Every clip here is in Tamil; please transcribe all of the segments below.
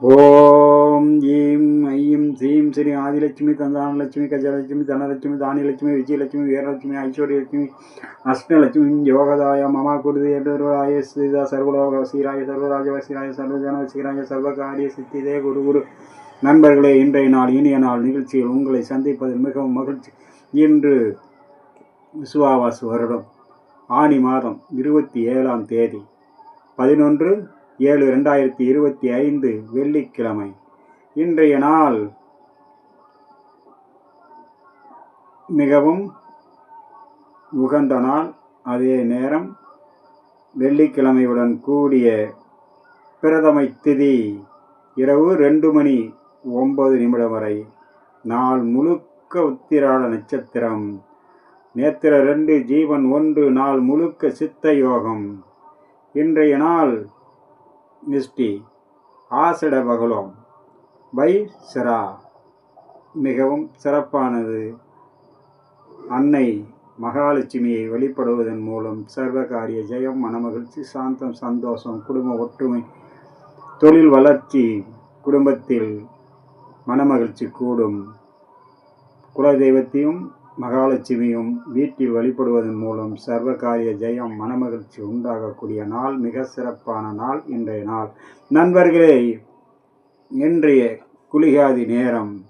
ஓம் ஈம் ஐயும் சீம் ஸ்ரீ ஆதிலட்சுமி தந்தானலட்சுமி கஜலட்சுமி தனலட்சுமி தானியலட்சுமி விஜயலட்சுமி வீரலட்சுமி ஐஸ்வர்யலட்சுமி அஷ்டலட்சுமி யோகதாய மமா குருதி எடருளாய ஸ்ரீதா சர்வலோக வசீராய சர்வராஜ வசீராய சர்வஜன வசீராய சர்வகாரிய சித்திதே குரு குரு. நண்பர்களே இன்றைய நாள் இனிய நாள் நிகழ்ச்சியில் உங்களை சந்திப்பதில் மிகவும் மகிழ்ச்சி. இன்று விசுவாவாசு வருடம். ஆனி மாதம் இருபத்தி ஏழாம் தேதி பதினொன்று ஏழு ரெண்டாயிரத்தி இருபத்தி ஐந்து வெள்ளிக்கிழமை. இன்றைய நாள் மிகவும் உகந்த நாள். அதே நேரம் வெள்ளிக்கிழமையுடன் கூடிய பிரதமை திதி இரவு ரெண்டு மணி ஒன்பது நிமிடம் வரை. நாள் முழுக்க உத்திராட நட்சத்திரம். நேத்திர ரெண்டு ஜீவன் ஒன்று நாள் முழுக்க சித்த யோகம். இன்றைய நாள் மிஸ்டி ஆசட பகலோம் பை சிரா மிகவும் சிறப்பானது. அன்னை மகாலட்சுமியை வெளிப்படுவதன் மூலம் சர்வகாரிய ஜெயம் மனமகிழ்ச்சி சாந்தம் சந்தோஷம் குடும்ப ஒற்றுமை தொழில் வளர்ச்சி குடும்பத்தில் மனமகிழ்ச்சி கூடும். குலதெய்வத்தையும் மகாலட்சுமியும் வீட்டில் வழிபடுவதன் மூலம் சர்வகாரிய ஜெயம் மனமகிழ்ச்சி உண்டாகக்கூடிய நாள் மிக சிறப்பான நாள் இன்றைய நாள். நண்பர்களே இன்றைய குளிகாதி நேரம்.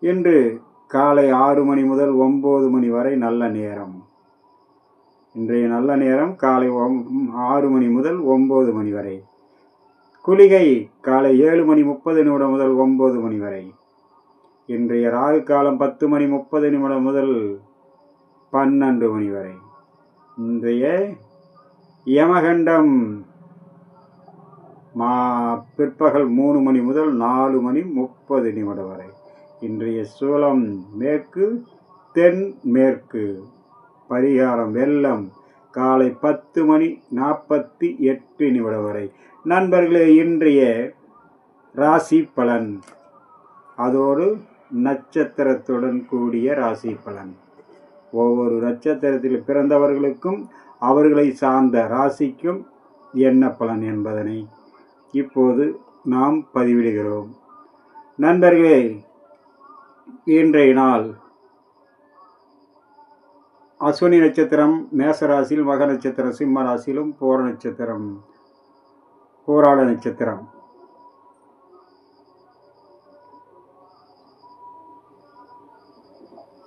இன்று காலை ஆறு மணி முதல் ஒம்பது மணி வரை நல்ல நேரம். இன்றைய நல்ல நேரம் காலை ஒம்- ஆறு மணி முதல் ஒம்பது மணி வரை. குளிகை காலை ஏழு மணி முப்பது நிமிடம் முதல் ஒம்பது மணி வரை. இன்றைய ராகு காலம் பத்து மணி முப்பது நிமிடம் முதல் பன்னெண்டு மணி வரை. இன்றைய யமகண்டம் மா பிற்பகல் மூணு மணி முதல் நாலு மணி முப்பது நிமிடம் வரை. இன்றைய சூலம் மேற்கு தென் மேற்கு. பரிகாரம் வெள்ளம். காலை பத்து மணி நாற்பத்தி எட்டு நிமிடம் வரை. நண்பர்களே இன்றைய ராசி பலன். அதோடு நட்சத்திரத்துடன் கூடிய ராசி பலன். ஒவ்வொரு நட்சத்திரத்தில் பிறந்தவர்களுக்கும் அவர்களை சார்ந்த ராசிக்கும் என்ன பலன் என்பதனை இப்போது நாம் பதிவிடுகிறோம். நண்பர்களே இன்றைய நாள் அஸ்வினி நட்சத்திரம் மேசராசியில் மக நட்சத்திரம் சிம்ம ராசியிலும் போர நட்சத்திரம் போராட நட்சத்திரம்.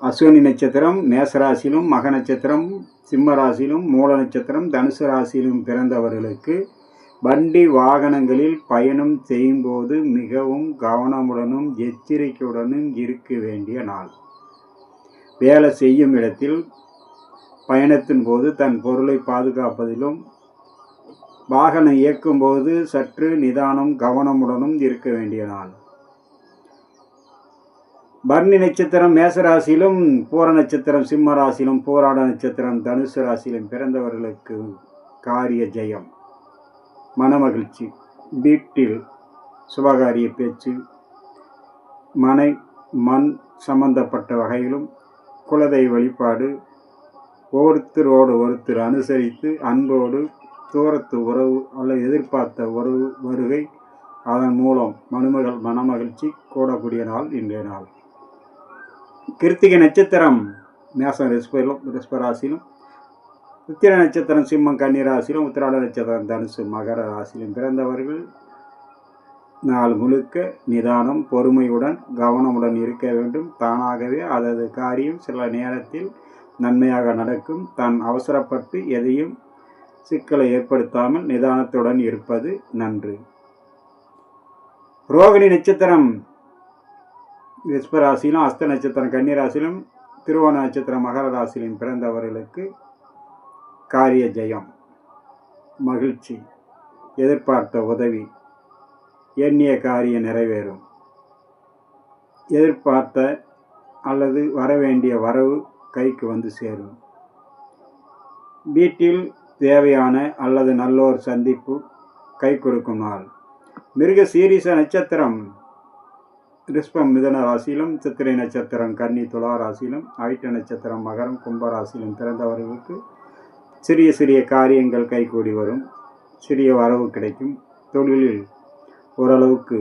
அஸ்வினி நட்சத்திரம் மேசராசிலும் மக நட்சத்திரம் சிம்ம ராசியிலும் மூல நட்சத்திரம் தனுசு ராசியிலும் பிறந்தவர்களுக்கு வண்டி வாகனங்களில் பயணம் செய்யும்போது மிகவும் கவனமுடனும் எச்சரிக்கையுடனும் இருக்க வேண்டிய நாள். வேலை செய்யும் இடத்தில் பயணத்தின் போது தன் பொருளை பாதுகாப்பதிலும் வாகனம் இயக்கும்போது சற்று நிதானம் கவனமுடனும் இருக்க வேண்டிய நாள். பர்ணி நட்சத்திரம் மேசராசியிலும் பூர நட்சத்திரம் சிம்ம ராசியிலும் போராட நட்சத்திரம் தனுசு ராசியிலும் பிறந்தவர்களுக்கு காரிய ஜெயம். மனமகிழ்ச்சி. வீட்டில் சுபகாரிய பேச்சு. மனை மண் சம்பந்தப்பட்ட வகையிலும் குலதெய்வ வழிபாடு. ஒருத்தரோடு ஒருத்தர் அனுசரித்து அன்போடு தூரத்து உறவு அல்லது எதிர்பார்த்த உறவு வருகை. அதன் மூலம் மனுமகள் மனமகிழ்ச்சி கூடக்கூடிய நாள் இன்றைய நாள். கிருத்திகை நட்சத்திரம் மேசம் ரிஸ்பரிலும் ரிஸ்பராசியிலும் உத்திர நட்சத்திரம் சிம்மம் கன்னிராசிலும் உத்திராட நட்சத்திரம் தனுசு மகர ராசியிலும் பிறந்தவர்கள். நாள் முழுக்க நிதானம் பொறுமையுடன் கவனமுடன் இருக்க வேண்டும். தானாகவே அதது காரியம் சில நேரத்தில் நன்மையாக நடக்கும். தான் அவசரப்பட்டு எதையும் சிக்கலை ஏற்படுத்தாமல் நிதானத்துடன் இருப்பது நன்று. ரோகிணி நட்சத்திரம் ரிஷ்பராசியிலும் அஸ்த நட்சத்திரம் கன்னிராசிலும் திருவோண நட்சத்திரம் மகர ராசியிலும் பிறந்தவர்களுக்கு காரிய ஜெயம் மகிழ்ச்சி எதிர்பார்த்த உதவி எண்ணிய காரியம் நிறைவேறும். எதிர்பார்த்த அல்லது வரவேண்டிய வரவு கைக்கு வந்து சேரும். வீட்டில் தேவையான அல்லது நல்லோர் சந்திப்பு கை கொடுக்கும் நாள். மிருக சீரிச நட்சத்திரம் ரிஷ்பம் மிதன ராசியிலும் சித்திரை நட்சத்திரம் கன்னி துலா ராசியிலும் ஆயிட்ட நட்சத்திரம் மகரம் கும்பராசியிலும் பிறந்தவர்களுக்கு சிறிய சிறிய காரியங்கள் கைகூடி வரும். சிறிய வரவு கிடைக்கும். தொழிலில் ஓரளவுக்கு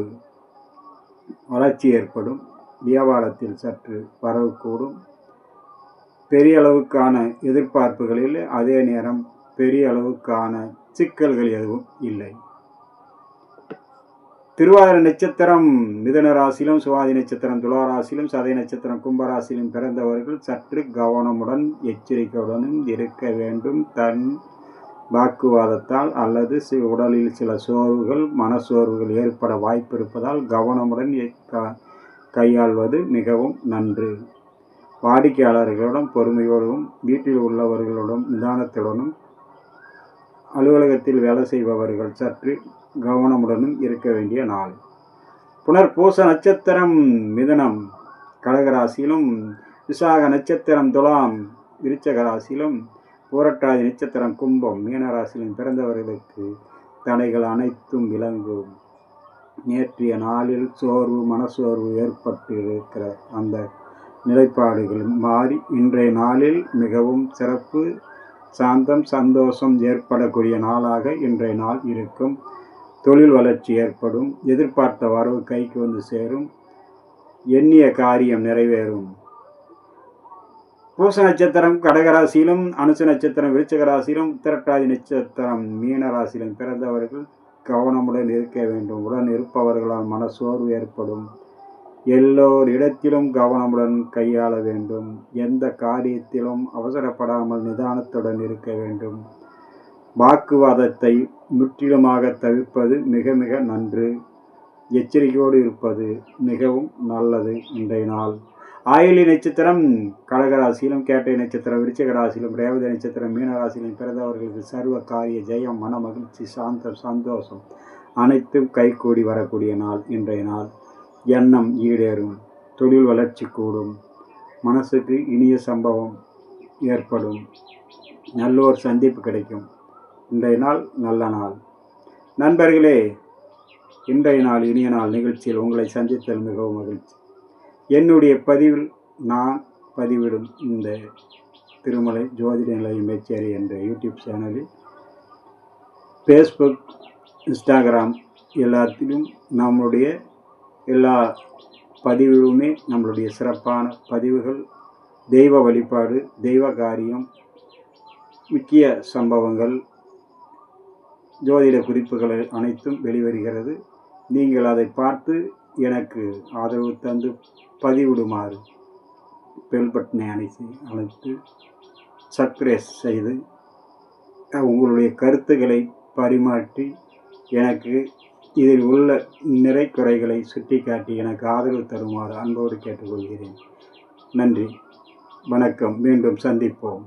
வளர்ச்சி ஏற்படும். வியாபாரத்தில் சற்று வரவுக்கூடும் பெரிய அளவுக்கான எதிர்பார்ப்புகளில் அதே நேரம் பெரிய அளவுக்கான சிக்கல்கள் எதுவும் இல்லை. திருவாதிரை நட்சத்திரம் மிதன ராசியிலும் சுவாதி நட்சத்திரம் துலா சதை நட்சத்திரம் கும்பராசியிலும் பிறந்தவர்கள் சற்று கவனமுடன் எச்சரிக்கையுடனும் இருக்க வேண்டும். தன் வாக்குவாதத்தால் அல்லது உடலில் சில சோர்வுகள் மனச்சோர்வுகள் ஏற்பட வாய்ப்பு இருப்பதால் கவனமுடன் எ- க- கையாள்வது மிகவும் நன்று. வாடிக்கையாளர்களுடன் பொறுமையோடும் வீட்டில் உள்ளவர்களுடன் நிதானத்துடனும் அலுவலகத்தில் வேலை செய்பவர்கள் சற்று கவனமுடனும் இருக்க வேண்டிய நாள். புனர்பூச நட்சத்திரம் மிதனம். கடகராசியிலும் விசாக நட்சத்திரம் துலாம். விருச்சக ராசியிலும் பூரட்டாதி நட்சத்திரம் கும்பம். மீனராசியிலும் பிறந்தவர்களுக்கு தடைகள் அனைத்தும் விளங்கும். நேற்றைய நாளில் சோர்வு மனசோர்வு ஏற்பட்டு இருக்கிற அந்த நிலைப்பாடுகள் மாறி இன்றைய நாளில் மிகவும் சிறப்பு சாந்தம் சந்தோஷம் ஏற்படக்கூடிய நாளாக இன்றைய நாள் இருக்கும். தொழில் வளர்ச்சி ஏற்படும் எதிர்பார்த்த வரவு கைக்கு வந்து சேரும் எண்ணிய காரியம் நிறைவேறும். பூச நட்சத்திரம் கடகராசியிலும் அனுச நட்சத்திரம் விருச்சகராசியிலும் திரட்டாதி நட்சத்திரம் மீனராசியிலும் பிறந்தவர்கள் கவனமுடன் இருக்க வேண்டும். உடன் இருப்பவர்களால் மனசோர்வு ஏற்படும். எல்லோர் இடத்திலும் கவனமுடன் கையாள வேண்டும். எந்த காரியத்திலும் அவசரப்படாமல் நிதானத்துடன் இருக்க வேண்டும். வாக்குவாதத்தை முற்றிலுமாக தவிர்ப்பது மிக மிக நன்று. எச்சரிக்கையோடு இருப்பது மிகவும் நல்லது இன்றைய நாள். ஆயுளி நட்சத்திரம் கடகராசியிலும் கேட்டை நட்சத்திரம் விருச்சிக ராசியிலும் ரேவதி நட்சத்திரம் மீனராசியிலும் பிறந்தவர்களுக்கு சர்வ காரிய ஜெயம் மன மகிழ்ச்சி சாந்தம் சந்தோஷம் அனைத்தும் கைகூடி வரக்கூடிய நாள் இன்றைய நாள். எண்ணம் ஈடேறும் தொழில் வளர்ச்சி கூடும் மனசுக்கு இனிய சம்பவம் ஏற்படும் நல்லோர் சந்திப்பு கிடைக்கும். இன்றைய நாள் நல்ல நாள். நண்பர்களே இன்றைய நாள் இனிய நாள் நிகழ்ச்சியில் உங்களை சந்தித்தல் மிகவும் மகிழ்ச்சி. என்னுடைய பதிவில் நான் பதிவிடும் இந்த திருமலை ஜோதிட நிலையம் மேச்சேரி என்ற யூடியூப் சேனலில் ஃபேஸ்புக் இன்ஸ்டாகிராம் எல்லாத்திலும் நம்முடைய எல்லா பதிவுகளுமே நம்மளுடைய சிறப்பான பதிவுகள் தெய்வ வழிபாடு தெய்வ காரியம் முக்கிய சம்பவங்கள் ஜோதிட குறிப்புகள் அனைத்தும் வெளிவருகிறது. நீங்கள் அதை பார்த்து எனக்கு ஆதரவு தந்து பதிவிடுமாறு பெல் பட்டனை அணைத்து அழைத்து சப்ஸ்கிரைப் செய்து உங்களுடைய கருத்துக்களை பரிமாற்றி எனக்கு இதில் உள்ள நிறை குறைகளை சுட்டிக்காட்டி எனக்கு ஆதரவு தருமாறு அன்போடு கேட்டுக்கொள்கிறேன். நன்றி. வணக்கம். மீண்டும் சந்திப்போம்.